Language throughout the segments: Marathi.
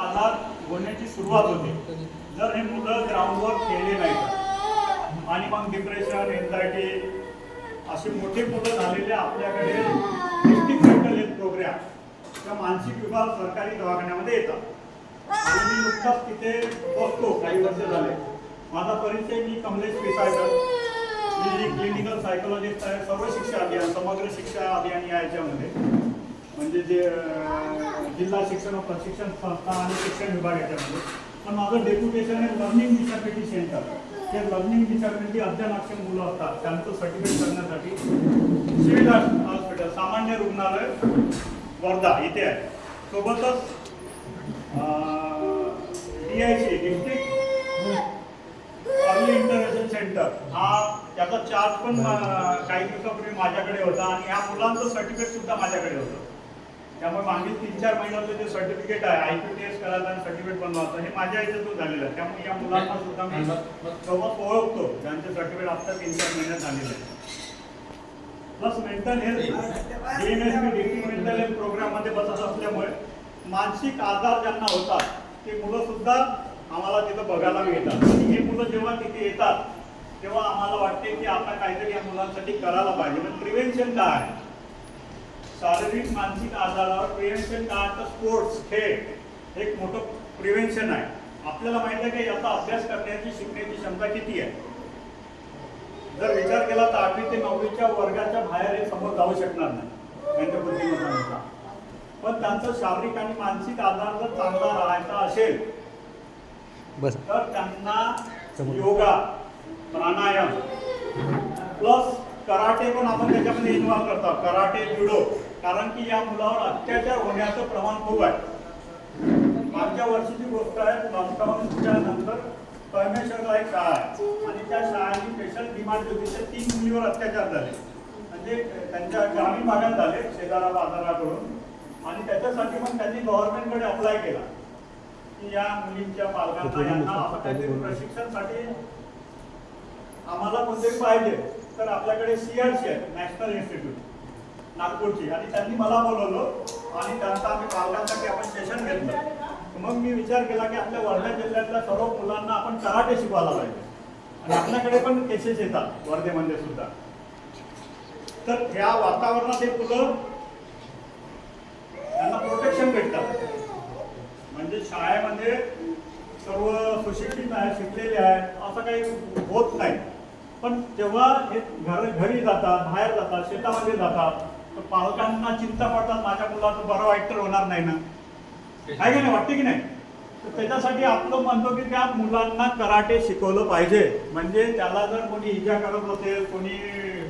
आधार होण्याची सुरुवात होते. जर हे मुलं ग्राउंडवर खेळले नाही आणि मग डिप्रेशन एन्झायटी असे मोठे मुलं झालेले आपल्याकडे डिस्ट्रिक्ट मेंटल हेल्थ प्रोग्राम किंवा मानसिक विभाग सरकारी दवाखान्यामध्ये येतात. आणि मी नुकताच तिथे बसतो काही वर्ष झाले. माझा परिचय मी कमलेश पिसाळकर. मी क्लिनिकल सायकोलॉजिस्ट आहे. सर्व शिक्षा अभियान समग्र शिक्षा अभियान या याच्यामध्ये. म्हणजे जे जिल्हा शिक्षण व प्रशिक्षण संस्था आणि शिक्षण विभाग याच्यामध्ये पण माझं डेप्युटेशन आहे लर्निंग डिसॅबिलिटी सेंटर ते लर्निंग डिसॅबिलिटी अध्ययनाक्षम मुलं असतात. त्यांचं सर्टिफिकेट करण्यासाठी सिव्हिल हॉस्पिटल सामान्य रुग्णालय वर्धा इथे आहे. सोबतच D I C district early intervention centre हा त्याचा चार्ज पण काही दिवसापूर्वी माझ्याकडे होता आणि ह्या मुलांचं सर्टिफिकेट सुद्धा माझ्याकडे होतं. त्यामुळे मागील तीन चार महिन्यातलं जे सर्टिफिकेट आहे आय पी टी एस करायचं आणि सर्टिफिकेट बनवायचं हे माझ्या याच्यातून झालेलं आहे. त्यामुळे या मुलांना सुद्धा मी सोबत ओळखतो. ज्यांचे सर्टिफिकेट आता तीन चार महिन्यात झालेले आहे plus mental health DNSP district mental health प्रोग्राममध्ये बसत असल्यामुळे मानसिक आजार ज्यांना होतात ते मुलं सुद्धा आम्हाला तिथं बघायला मिळतात. हे मुलं जेव्हा तिथे येतात तेव्हा आम्हाला वाटते की आता काहीतरी या मुलांसाठी करायला पाहिजे. म्हणजे प्रिव्हेन्शन काय आहे? शारीरिक मानसिक आजारावर प्रिव्हेन्शन काय तर स्पोर्ट्स खेळ एक मोठं प्रिव्हेन्शन आहे. आपल्याला माहिती आहे की याचा अभ्यास करण्याची शिकण्याची क्षमता किती आहे? जर विचार केला तर आठवी ते नववीच्या वर्गाच्या बाहेर हे समोर जाऊ शकणार नाही त्यांच्या बुद्धिमत्तानुसार. पण त्यांचं शारीरिक आणि मानसिक आधार जर चांगला राहायचा असेल बस. तर त्यांना योगा प्राणायाम प्लस कराटे पण आपण त्याच्यामध्ये इन्व्हॉल्व करतो कराटे जुडो कारण की या मुलावर अत्याचार होण्याचं प्रमाण खूप आहे. मागच्या वर्षीची गोष्ट आहे लॉकडाऊनच्या नंतर परमेश्वरला एक शाळा आहे. आणि त्या शाळेची स्पेशल डिमांड त्या तीन मुलीवर अत्याचार झाले. म्हणजे त्यांच्या ग्रामीण भागात झाले शेजारा बाजाराकडून आणि त्याच्यासाठी पण त्यांनी गव्हर्नमेंटकडे अप्लाय केला. की या मुलींच्या पालकांना यांना प्रशिक्षणासाठी आम्हाला कोणतरी पाहिजे. तर आपल्याकडे सीआरसी आहे नॅशनल इन्स्टिट्यूट नागपूरची. आणि त्यांनी मला बोलवलं आणि त्यांचा आम्ही पालकांसाठी आपण सेशन घेतलं. मग मी विचार केला की आपल्या वर्धा जिल्ह्यातल्या सर्व मुलांना आपण कराटे शिकवायला पाहिजे. आणि आपल्याकडे पण केसेस येतात वर्धेमध्ये सुद्धा. तर ह्या वातावरणात हे मुलं त्यांना प्रोटेक्शन भेटतात. म्हणजे शाळेमध्ये सर्व सुशिक्षित आहे शिकलेले आहे असं काही होत नाही. पण जेव्हा हे घर घरी जातात बाहेर जातात शेतामध्ये जातात तर पालकांना चिंता पडतात माझ्या मुलाचं बरं वाईट तर होणार नाही ना. आहे की नाही? वाटते की नाही? तर त्याच्यासाठी आपलं म्हणतो की त्या मुलांना कराटे शिकवलं पाहिजे. म्हणजे त्याला जर कोणी इजा करत असेल कोणी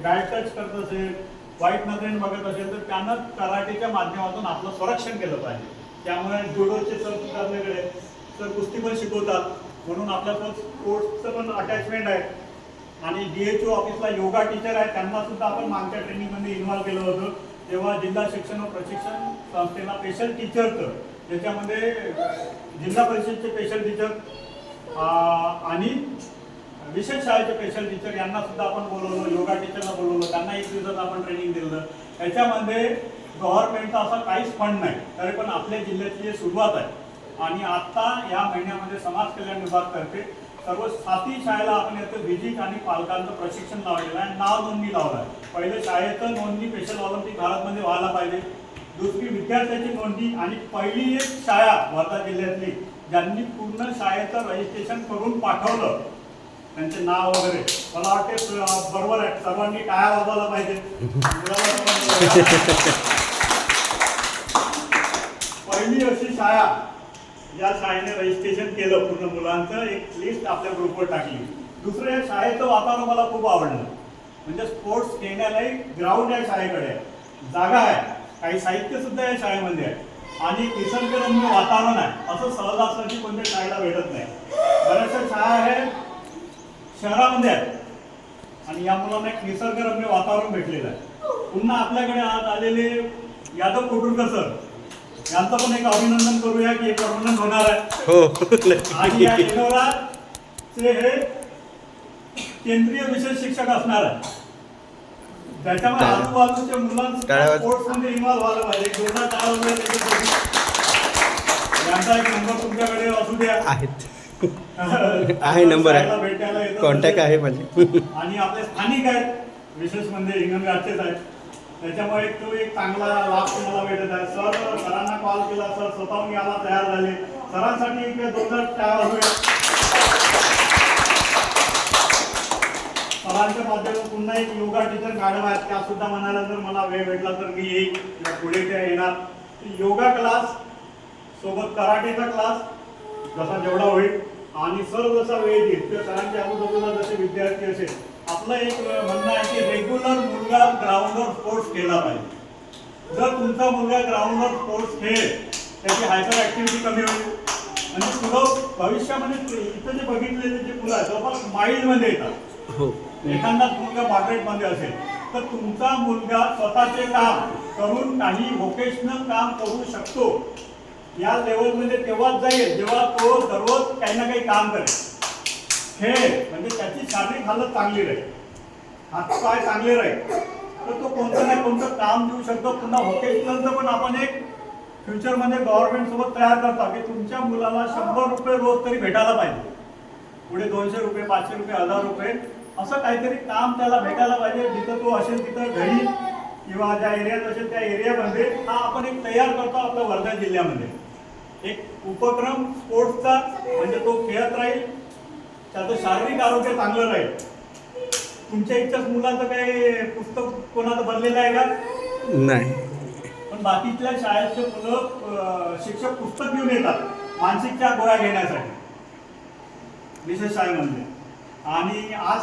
बॅड टच करत असेल वाईट नजरेने बघत असेल तर त्यानं कराटेच्या माध्यमातून आपलं संरक्षण केलं पाहिजे. त्यामुळे जुडोचे सर सुद्धा आपल्याकडे तर कुस्ती पण शिकवतात. म्हणून आपल्यासोबत स्पोर्ट्सचं पण अटॅचमेंट आहे. आणि डीएचओ एच ओ ऑफिसला योगा टीचर आहे त्यांना सुद्धा आपण मागच्या ट्रेनिंगमध्ये इन्व्हॉल्व केलं होतं. तेव्हा जिल्हा शिक्षण व प्रशिक्षण संस्थेला स्पेशल टीचरचं त्याच्यामध्ये जिल्हा परिषदचे स्पेशल टीचर आणि विशेष शाळेचे स्पेशल टीचर यांना सुद्धा आपण बोलवलं योगा टीचरला बोलवलं त्यांना एक दिवसात आपण ट्रेनिंग दिलं. त्याच्यामध्ये गव्हर्नमेंटचा असा काहीच फंड नाही तरी पण आपल्या जिल्ह्याची जी सुरुवात आहे. आणि आता या महिन्यामध्ये समाज कल्याण विभागतर्फे सर्व साती शाळेला आपण याचं व्हिजिट आणि पालकांचं प्रशिक्षण लावलेलं आहे. नाव नोंदणी लावलं आहे. पहिले शाळेचं नोंदणी स्पेशल ऑलिम्पिक भारतमध्ये व्हायला पाहिजे. दुसरी विद्यार्थ्याची नोंदणी आणि पहिली एक शाळा वर्धा जिल्ह्यातली ज्यांनी पूर्ण शाळेचं रजिस्ट्रेशन करून पाठवलं. त्यांचे नाव वगैरे. मला वाटते बरोबर आहे. सर्वांनी टाळ्या वाजवायला पाहिजे. पहिली अशी शाळा या शाळेने रजिस्ट्रेशन केलं पूर्ण मुलांचं एक लिस्ट आपल्या ग्रुपवर टाकली. दुसरं या शाळेचं वातावरण मला खूप आवडलं. म्हणजे स्पोर्ट्स खेळण्यालाही ग्राउंड आहे शाळेकडे. आहे जागा आहे. काही साहित्य सुद्धा या शाळेमध्ये आहे. आणि निसर्गरम्य वातावरण आहे. असं सहजासहजी कोणत्या शाळेला भेटत नाही. बऱ्याचशा शाळा आहे शहरामध्ये आहेत. आणि या मुलांना एक निसर्गरम्य वातावरण भेटलेलं आहे. पुन्हा आपल्याकडे आज आलेले यादव कोटुरकर सर यांचं पण एक अभिनंदन करूया की परमनंट होणार आहे. हो. आणि या इनोराचे हे केंद्रीय विशेष शिक्षक असणार आहे त्याच्यामुळे. आजूबाजूच्या मुलांना व्हायला पाहिजे. एक जोरदार नंबर तुमच्याकडे असू द्या. आहेत. आहे number आहे. कॉन्टॅक्ट आहे माझे. आणि आपले स्थानिक आहेत. विशेष म्हणजे हिंगणघाटचेच आहेत. त्याच्यामुळे तो एक चांगला लाभ तुम्हाला भेटत आहे. सर सरांना कॉल केला. सर स्वतःहून यायला तयार झाले. सरांसाठी इकडे दोन तयार होईल सरांच्या माध्यमातून पुन्हा एक योगा टीचर मॅडम आहेत. त्या सुद्धा म्हणाल्या जर मला वेळ भेटला तर मी येईल या पुढे त्या येणार. योगा क्लास सोबत कराटेचा क्लास जसा जेवढा होईल. आणि सर जसा वेळ देईल त्या सरांच्या अगोदर जसे विद्यार्थी असेल आपलं एक म्हणणं आहे की रेग्युलर मुलगा ग्राउंडवर स्पोर्ट्स केला पाहिजे. जर तुमचा मुलगा ग्राउंडवर स्पोर्ट्स खेळेल त्याची हायपर ऍक्टिव्हिटी कमी होईल. म्हणजे पुढं भविष्यामध्ये इथं जे बघितलेले जे मुलं आहेत जवळपास माइल्डमध्ये येतात. हो. एखादाच मुलगा मॉडरेटमध्ये असेल तर तुमचा मुलगा स्वतःचे काम करून काही व्होकेशनल काम करू शकतो. या लेवलमध्ये तेव्हाच जाईल जेव्हा तो दररोज काही ना काही काम करेल. खेळ म्हणजे त्याची शारीरिक हालत चांगली राहील. हातपाय चांगले राहील. तर तो कोणतं ना कोणतं काम देऊ शकतो. पुन्हा व्होकेशनलचं पण आपण एक फ्युचरमध्ये गव्हर्नमेंट सोबत तयार करता. की तुमच्या मुलाला शंभर रुपये रोज तरी भेटायला पाहिजे. पुढे दोनशे रुपये पाचशे रुपये हजार रुपये असं काहीतरी काम त्याला भेटायला पाहिजे. जिथं तो असेल तिथं घरी किंवा ज्या एरियात असेल त्या एरियामध्ये हा आपण एक तयार करतो आपल्या वर्धा जिल्ह्यामध्ये. एक उपक्रम स्पोर्ट्सचा म्हणजे तो खेळत राहील. त्याचं शारीरिक आरोग्य चांगलं राहील तुमच्या इच्छाच मुलाचं काही पुस्तक कोणाचं बनलेलं आहे का? नाही. पण बाकीच्या शाळेतले मुलं शिक्षक पुस्तक घेऊन येतात मानसिकच्या गोळ्या घेण्यासाठी. विशेष शाळेमध्ये आणि आज